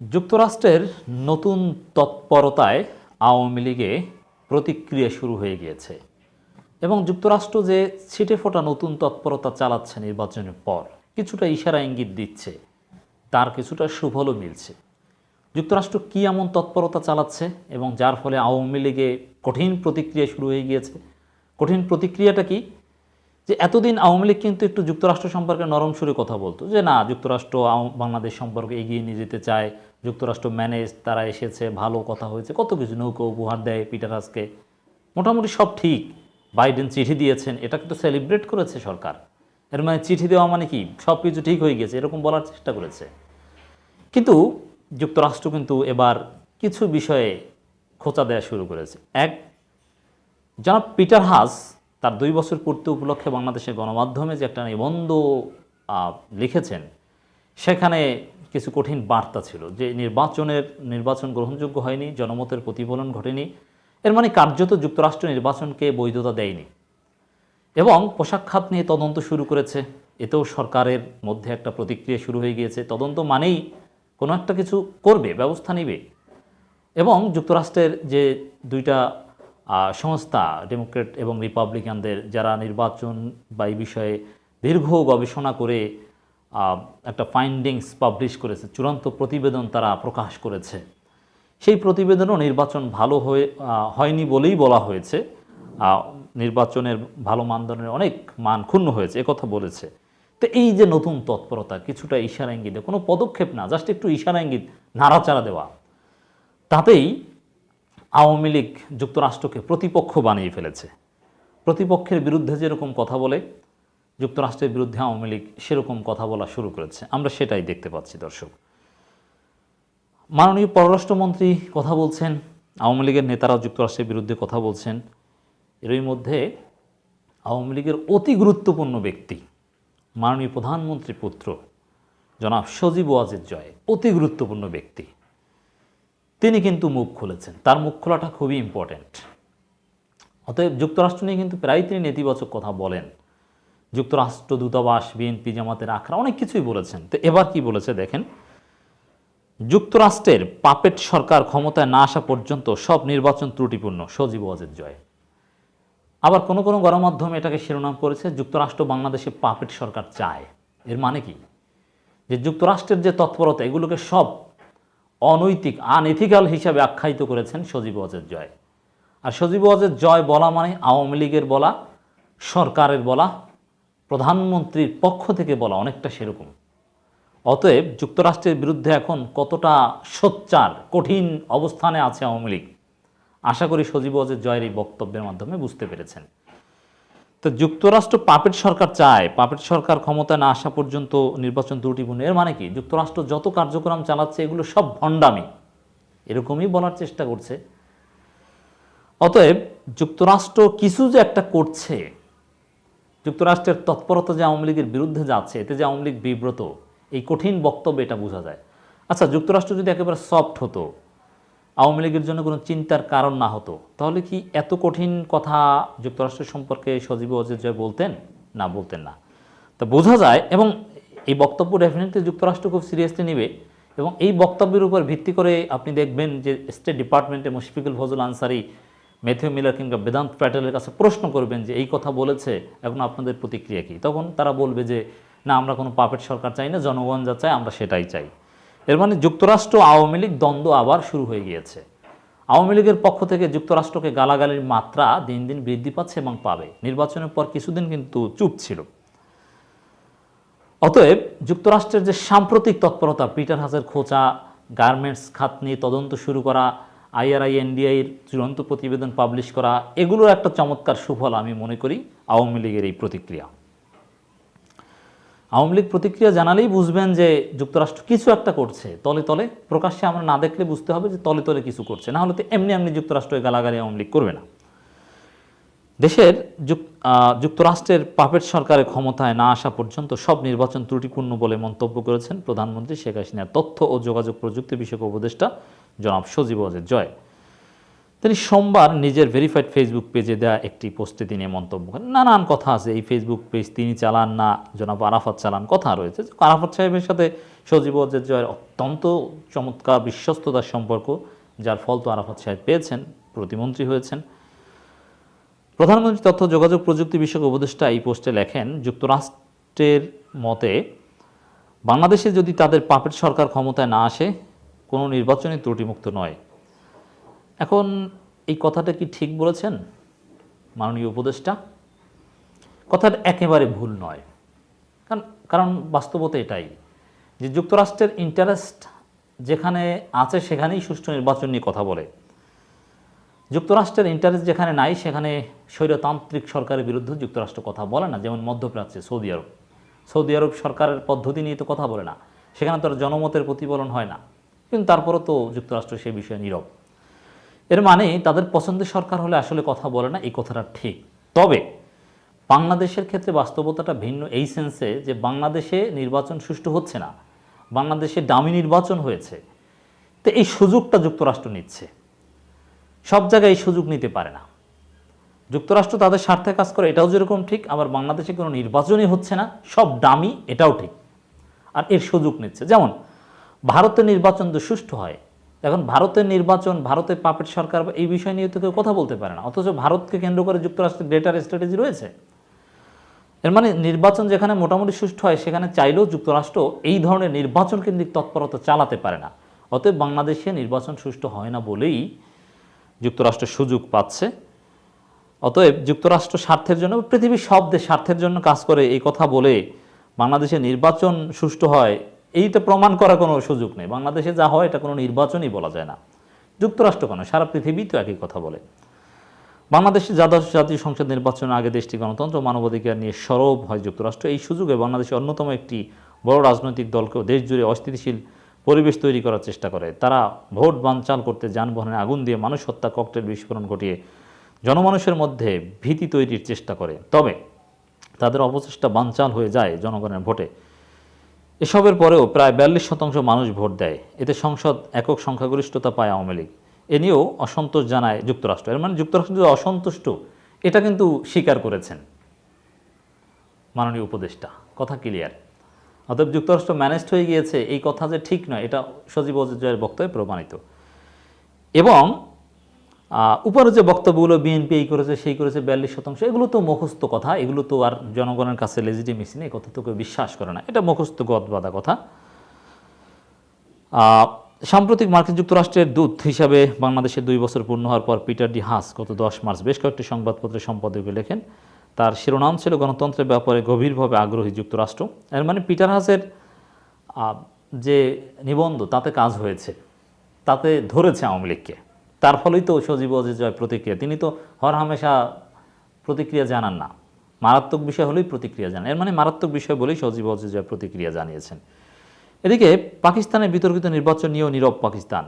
যুক্তরাষ্ট্রের নতুন তৎপরতায় আওয়ামী লীগে প্রতিক্রিয়া শুরু হয়ে গিয়েছে এবং যুক্তরাষ্ট্র যে ছিটে ফোটা নতুন তৎপরতা চালাচ্ছে নির্বাচনের পর, কিছুটা ইশারা ইঙ্গিত দিচ্ছে, তার কিছুটা সুফলও মিলছে। যুক্তরাষ্ট্র কী এমন তৎপরতা চালাচ্ছে এবং যার ফলে আওয়ামী লীগে কঠিন প্রতিক্রিয়া শুরু হয়ে গিয়েছে? কঠিন প্রতিক্রিয়াটা কি? যে এতদিন আওয়ামী লীগ কিন্তু একটু যুক্তরাষ্ট্র সম্পর্কে নরম সুরে কথা বলতো, যে না, যুক্তরাষ্ট্র বাংলাদেশ সম্পর্কে এগিয়ে নিয়ে যেতে চায়, যুক্তরাষ্ট্র ম্যানেজ, তারা এসেছে, ভালো কথা হয়েছে, কত কিছু, নৌকো উপহার দেয় পিটার হাসকে মোটামুটি সব ঠিক। বাইডেন চিঠি দিয়েছেন, এটা কিন্তু সেলিব্রেট করেছে সরকার। এর মানে চিঠি দেওয়া মানে কি? সব কিছু ঠিক হয়ে গেছে, এরকম বলার চেষ্টা করেছে। কিন্তু যুক্তরাষ্ট্র কিন্তু এবার কিছু বিষয়ে খোঁচা দেওয়া শুরু করেছে। এক যারা পিটার হাস তার দুই বছর পূর্তি উপলক্ষে বাংলাদেশের গণমাধ্যমে যে একটা নিবন্ধ লিখেছেন, সেখানে কিছু কঠিন বার্তা ছিল যে নির্বাচনের নির্বাচন গ্রহণযোগ্য হয়নি, জনমতের প্রতিফলন ঘটেনি, এর মানে কার্যত যুক্তরাষ্ট্র নির্বাচনকে বৈধতা দেয়নি। এবং পোশাক খাত নিয়ে তদন্ত শুরু করেছে, এতেও সরকারের মধ্যে একটা প্রতিক্রিয়া শুরু হয়ে গিয়েছে। তদন্ত মানেই কোনো একটা কিছু করবে, ব্যবস্থা নেবে। এবং যুক্তরাষ্ট্রের যে দুইটা সংস্থা ডেমোক্রেট এবং রিপাবলিকানদের যারা নির্বাচন বা এই বিষয়ে দীর্ঘ গবেষণা করে একটা ফাইন্ডিংস পাবলিশ করেছে, চূড়ান্ত প্রতিবেদন তারা প্রকাশ করেছে। সেই প্রতিবেদনও নির্বাচন ভালো হয়ে হয়নি বলেই বলা হয়েছে। নির্বাচনের ভালো মানদণ্ডের অনেক মান ক্ষুণ্ণ হয়েছে, একথা বলেছে। তো এই যে নতুন তৎপরতা, কিছুটা ইশারা ইঙ্গিতে কোনো পদক্ষেপ না জাস্ট একটু ইশারা ইঙ্গিত নাড়াচাড়া দেওয়া। তাতেই আওয়ামী লীগ যুক্তরাষ্ট্রকে প্রতিপক্ষ বানিয়ে ফেলেছে। প্রতিপক্ষের বিরুদ্ধে যেরকম কথা বলে, যুক্তরাষ্ট্রের বিরুদ্ধে আওয়ামী লীগ সেরকম কথা বলা শুরু করেছে। আমরা সেটাই দেখতে পাচ্ছি, দর্শক। মাননীয় পররাষ্ট্রমন্ত্রী কথা বলছেন, আওয়ামী লীগের নেতারাও যুক্তরাষ্ট্রের বিরুদ্ধে কথা বলছেন। এরই মধ্যে আওয়ামী লীগের অতি গুরুত্বপূর্ণ ব্যক্তি, মাননীয় প্রধানমন্ত্রী পুত্র, জনাব সজীব ওয়াজের জয়, অতি গুরুত্বপূর্ণ ব্যক্তি। তিনি কিন্তু মুখ খুলেছেন। তার মুখ খোলাটা খুবই ইম্পর্ট্যান্ট অতএব যুক্তরাষ্ট্র নিয়ে কিন্তু প্রায় তিনি নেতিবাচক কথা বলেন। যুক্তরাষ্ট্র দূতাবাস বিএনপি জামাতের আখড়া অনেক কিছুই বলেছেন। তো এবার কি বলেছে দেখেন, যুক্তরাষ্ট্রের পাপেট সরকার ক্ষমতায় না আসা পর্যন্ত সব নির্বাচন ত্রুটিপূর্ণ। সজীব ওয়াজেদ জয়। আবার কোনো কোনো গণমাধ্যমে এটাকে শিরোনাম করেছে, যুক্তরাষ্ট্র বাংলাদেশে পাপেট সরকার চায়। এর মানে কি? যে যুক্তরাষ্ট্রের যে তৎপরতা, এগুলোকে সব অনৈতিক আনএথিক্যাল হিসাবে আখ্যায়িত করেছেন সজীব ওয়াজেদ জয়। আর সজীব ওয়াজেদ জয় বলা মানে আওয়ামী লীগের বলা, সরকারের বলা, প্রধানমন্ত্রীর পক্ষ থেকে বলা, অনেকটা সেরকম। অতএব যুক্তরাষ্ট্রের বিরুদ্ধে এখন কতটা সোচ্চার, কঠিন অবস্থানে আছে আওয়ামী লীগ, আশা করি সজীব ওয়াজেদ জয়ের এই বক্তব্যের মাধ্যমে বুঝতে পেরেছেন। তো যুক্তরাষ্ট্র পাপেট সরকার চায় পাপেট সরকার ক্ষমতায় না আসা পর্যন্ত নির্বাচন ত্রুটিপূর্ণ এর মানে কি? যুক্তরাষ্ট্র যত কার্যক্রম চালাচ্ছে, এগুলো সব ভণ্ডামি। এরকমই বলার চেষ্টা করছে। অতএব যুক্তরাষ্ট্র কিছু যে একটা করছে, যুক্তরাষ্ট্রের তৎপরতা যে আওয়ামী লীগের বিরুদ্ধে যাচ্ছে, এতে যে আওয়ামী লীগ বিব্রত, এই কঠিন বক্তব্য এটা বোঝা যায়। আচ্ছা যুক্তরাষ্ট্র যদি একেবারে সফট হতো আওয়ামী লীগের জন্য কোনো চিন্তার কারণ না হতো। তাহলে কি এত কঠিন কথা যুক্তরাষ্ট্র সম্পর্কে সজীব অজিত জয় বলতেন? না বলতেন না। তা বোঝা যায় এবং এই বক্তব্য ডেফিনেটলি যুক্তরাষ্ট্র খুব সিরিয়াসলি নেবে এবং এই বক্তব্যের উপর ভিত্তি করে আপনি দেখবেন যে স্টেট ডিপার্টমেন্টে মুশফিকুল ফজল আনসারি ম্যাথিউ মিলার কিংবা বেদান্ত প্যাটেলের কাছে প্রশ্ন করবেন যে এই কথা বলেছে, এখন আপনাদের প্রতিক্রিয়া কী? তখন তারা বলবে যে, না, আমরা কোনো পাপেট সরকার চাই না, জনগণ যা চায়, আমরা সেটাই চাই। এর মানে যুক্তরাষ্ট্র আওয়ামী লীগ দ্বন্দ্ব আবার শুরু হয়ে গিয়েছে। আওয়ামী লীগের পক্ষ থেকে যুক্তরাষ্ট্রকে গালাগালির মাত্রা দিন দিন বৃদ্ধি পাচ্ছে এবং পাবে। নির্বাচনের পর কিছুদিন কিন্তু চুপ ছিল। অতএব যুক্তরাষ্ট্রের যে সাম্প্রতিক তৎপরতা, পিটার হাসের খোঁচা, গার্মেন্টস খাত নিয়ে তদন্ত শুরু করা, আইআরআই, এনডিআইয়ের চূড়ান্ত প্রতিবেদন পাবলিশ করা, এগুলোর একটা চমৎকার সুফল আমি মনে করি আওয়ামী লীগের এই প্রতিক্রিয়া। আওয়ামী লীগ প্রতিক্রিয়া জানালেই বুঝবেন যে যুক্তরাষ্ট্র কিছু একটা করছে। তলে তলে প্রকাশ্যে আমরা না দেখলে বুঝতে হবে যে তলে তলে কিছু করছে। না হলে তো এমনি এমনি যুক্তরাষ্ট্র গালাগালি আওয়ামী লীগ করবে না। দেশের যুক- যুক্তরাষ্ট্রের পাপেট সরকারের ক্ষমতায় না আসা পর্যন্ত সব নির্বাচন ত্রুটিপূর্ণ বলে মন্তব্য করেছেন প্রধানমন্ত্রী শেখ হাসিনার তথ্য ও যোগাযোগ প্রযুক্তি বিষয়ক উপদেষ্টা জনাব সজীব ওয়াজেদ জয়। তিনি সোমবার নিজের ভেরিফাইড ফেসবুক পেজে দেওয়া একটি পোস্টে তিনি মন্তব্য করেন। নানান কথা আছে, এই ফেসবুক পেজ তিনি চালান না, জনাব আরাফাত চালান, কথা রয়েছে। আরাফাত সাহেবের সাথে সজীব জয়ের অত্যন্ত চমৎকার বিশ্বস্ততার সম্পর্ক, যার ফল তো আরাফাত সাহেব পেয়েছেন, প্রতিমন্ত্রী হয়েছেন। প্রধানমন্ত্রী তথ্য যোগাযোগ প্রযুক্তি বিষয়ক উপদেষ্টা এই পোস্টে লেখেন, যুক্তরাষ্ট্রের মতে, বাংলাদেশে যদি তাদের পাপের সরকার ক্ষমতায় না আসে, কোনো নির্বাচনই ত্রুটিমুক্ত নয়। এখন এই কথাটা কি ঠিক বলেছেন মাননীয় উপদেষ্টা? কথাটা একেবারে ভুল নয়। কারণ কারণ বাস্তবতা এটাই যে যুক্তরাষ্ট্রের ইন্টারেস্ট যেখানে আছে সেখানেই সুষ্ঠু নির্বাচন নিয়ে কথা বলে। যুক্তরাষ্ট্রের ইন্টারেস্ট যেখানে নাই সেখানে স্বৈরতান্ত্রিক সরকারের বিরুদ্ধে যুক্তরাষ্ট্র কথা বলে না, যেমন মধ্যপ্রাচ্যে সৌদি আরব। সৌদি আরব সরকারের পদ্ধতি নিয়ে তো কথা বলে না। সেখানে তো জনমতের প্রতিফলন হয় না। কিন্তু তারপরও তো যুক্তরাষ্ট্র সে বিষয়ে নীরব। এর মানে তাদের পছন্দের সরকার হলে আসলে কথা বলে না, এই কথাটা ঠিক। তবে বাংলাদেশের ক্ষেত্রে বাস্তবতাটা ভিন্ন এই সেন্সে যে বাংলাদেশে নির্বাচন সুষ্ঠু হচ্ছে না, বাংলাদেশে দামি নির্বাচন হয়েছে, তো এই সুযোগটা যুক্তরাষ্ট্র নিচ্ছে। সব জায়গায় এই সুযোগ নিতে পারে না। যুক্তরাষ্ট্র তাদের স্বার্থে কাজ করে, এটাও যেরকম ঠিক, আবার বাংলাদেশে কোনো নির্বাচনই হচ্ছে না, সব দামি, এটাও ঠিক। আর এর সুযোগ নিচ্ছে। যেমন ভারতের নির্বাচন তো সুষ্ঠু হয় এখন ভারতের নির্বাচন, ভারতের পাপেট সরকার এই বিষয় নিয়ে তো কেউ কথা বলতে পারে না। অথচ ভারতকে কেন্দ্র করে যুক্তরাষ্ট্রের গ্রেটার স্ট্র্যাটেজি রয়েছে। এর মানে নির্বাচন যেখানে মোটামুটি সুষ্ঠু হয়, সেখানে চাইলেও যুক্তরাষ্ট্র এই ধরনের নির্বাচন কেন্দ্রিক তৎপরতা চালাতে পারে না। অতএব বাংলাদেশে নির্বাচন সুষ্ঠু হয় না বলেই যুক্তরাষ্ট্র সুযোগ পাচ্ছে। অতএব যুক্তরাষ্ট্র স্বার্থের জন্য পৃথিবীর সব দেশ স্বার্থের জন্য কাজ করে এই কথা বলে বাংলাদেশে নির্বাচন সুষ্ঠু হয় এইটা প্রমাণ করার কোনো সুযোগ নেই। বাংলাদেশে যা হয়, এটা কোনো নির্বাচনই বলা যায় না। যুক্তরাষ্ট্র কেন? সারা পৃথিবী তো একই কথা বলে। বাংলাদেশে দ্বাদশ জাতীয় সংসদ নির্বাচনের আগে দেশটি গণতন্ত্র মানবাধিকার নিয়ে সরব হয় যুক্তরাষ্ট্র। এই সুযোগে বাংলাদেশের অন্যতম একটি বড় রাজনৈতিক দলকেও দেশ জুড়ে অস্থিতিশীল পরিবেশ তৈরি করার চেষ্টা করে। তারা ভোট বানচাল করতে যানবাহনে আগুন দিয়ে মানুষ হত্যা, ককটেল বিস্ফোরণ ঘটিয়ে জনমানুষের মধ্যে ভীতি তৈরির চেষ্টা করে। তবে তাদের অপচেষ্টা বানচাল হয়ে যায় জনগণের ভোটে। এসবের পরেও প্রায় বিয়াল্লিশ শতাংশ মানুষ ভোট দেয়। এতে সংসদ একক সংখ্যাগরিষ্ঠতা পায় আওয়ামী লীগ। এ নিয়েও অসন্তোষ জানায় যুক্তরাষ্ট্র। এর মানে যুক্তরাষ্ট্র যে অসন্তুষ্ট, এটা কিন্তু স্বীকার করেছেন মাননীয় উপদেষ্টা। কথা ক্লিয়ার। অতএব যুক্তরাষ্ট্র ম্যানেজড হয়ে গিয়েছে, এই কথা যে ঠিক নয়, এটা সজীব জয়ের বক্তব্যে প্রমাণিত। এবং উপরে যে বক্তব্যগুলো বিএনপি এই করেছে, সেই করেছে বিয়াল্লিশ শতাংশ, এগুলো তো মুখস্থ কথা, এগুলো তো আর জনগণের কাছে লেজিটিমেসি নেই, কথা তো কেউ বিশ্বাস করে না। এটা মুখস্থ গদবাদা কথা। সাম্প্রতিক মার্কিন যুক্তরাষ্ট্রের দূত হিসাবে বাংলাদেশের দুই বছর পূর্ণ হওয়ার পর পিটার ডি হাস গত দশ মার্চ বেশ কয়েকটি সংবাদপত্রের সম্পাদকে লেখেন। তার শিরোনাম ছিল গণতন্ত্রের ব্যাপারে গভীরভাবে আগ্রহী যুক্তরাষ্ট্র। এর মানে পিটার হাসের যে নিবন্ধ, তাতে কাজ হয়েছে, তাতে ধরেছে আওয়ামী লীগকে। তার ফলেই তো সজীব অজিত প্রতিক্রিয়া। তিনি তো হর হামেশা প্রতিক্রিয়া জানান না। মারাত্মক বিষয় হলেই প্রতিক্রিয়া জানান। এর মানে মারাত্মক বিষয় বলেই সজীব অজিত প্রতিক্রিয়া জানিয়েছেন। এদিকে পাকিস্তানের বিতর্কিত নির্বাচন নিয়েও নীরব পাকিস্তান।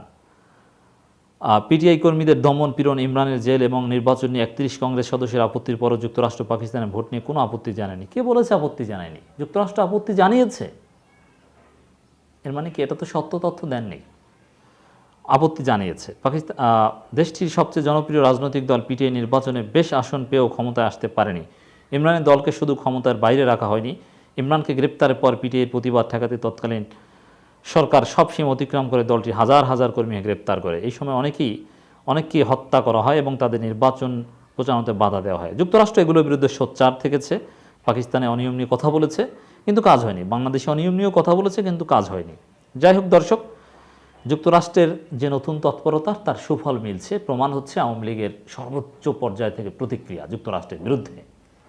পিটিআই কর্মীদের দমন পীড়ন, ইমরানের জেল এবং নির্বাচন নিয়ে একত্রিশ কংগ্রেস সদস্যের আপত্তির পরও যুক্তরাষ্ট্র পাকিস্তানের ভোট নিয়ে কোনো আপত্তি জানায়নি। কে বলেছে আপত্তি জানায়নি? যুক্তরাষ্ট্র আপত্তি জানিয়েছে। এর মানে কি, এটা তো সত্য তথ্য দেননি। আপত্তি জানিয়েছে। পাকিস্তান দেশটির সবচেয়ে জনপ্রিয় রাজনৈতিক দল পিটিআই নির্বাচনে বেশ আসন পেয়েও ক্ষমতায় আসতে পারেনি। ইমরানের দলকে শুধু ক্ষমতার বাইরে রাখা হয়নি, ইমরানকে গ্রেপ্তারের পর পিটিআইয়ের প্রতিবাদ ঠেকাতে তৎকালীন সরকার সব সীমা অতিক্রম করে দলটি হাজার হাজার কর্মীকে গ্রেপ্তার করে। এই সময় অনেকেই অনেককে হত্যা করা হয় এবং তাদের নির্বাচন প্রচারণাতে বাধা দেওয়া হয়। যুক্তরাষ্ট্র এগুলোর বিরুদ্ধে সোচ্চার থেকেছে, পাকিস্তানে অনিয়ম নিয়ে কথা বলেছে, কিন্তু কাজ হয়নি। বাংলাদেশে অনিয়ম নিয়েও কথা বলেছে, কিন্তু কাজ হয়নি। যাই হোক দর্শক যুক্তরাষ্ট্রের যে নতুন তৎপরতা, তার সুফল মিলছে। প্রমাণ হচ্ছে আওয়ামী লীগের সর্বোচ্চ পর্যায় থেকে প্রতিক্রিয়া যুক্তরাষ্ট্রের বিরুদ্ধে।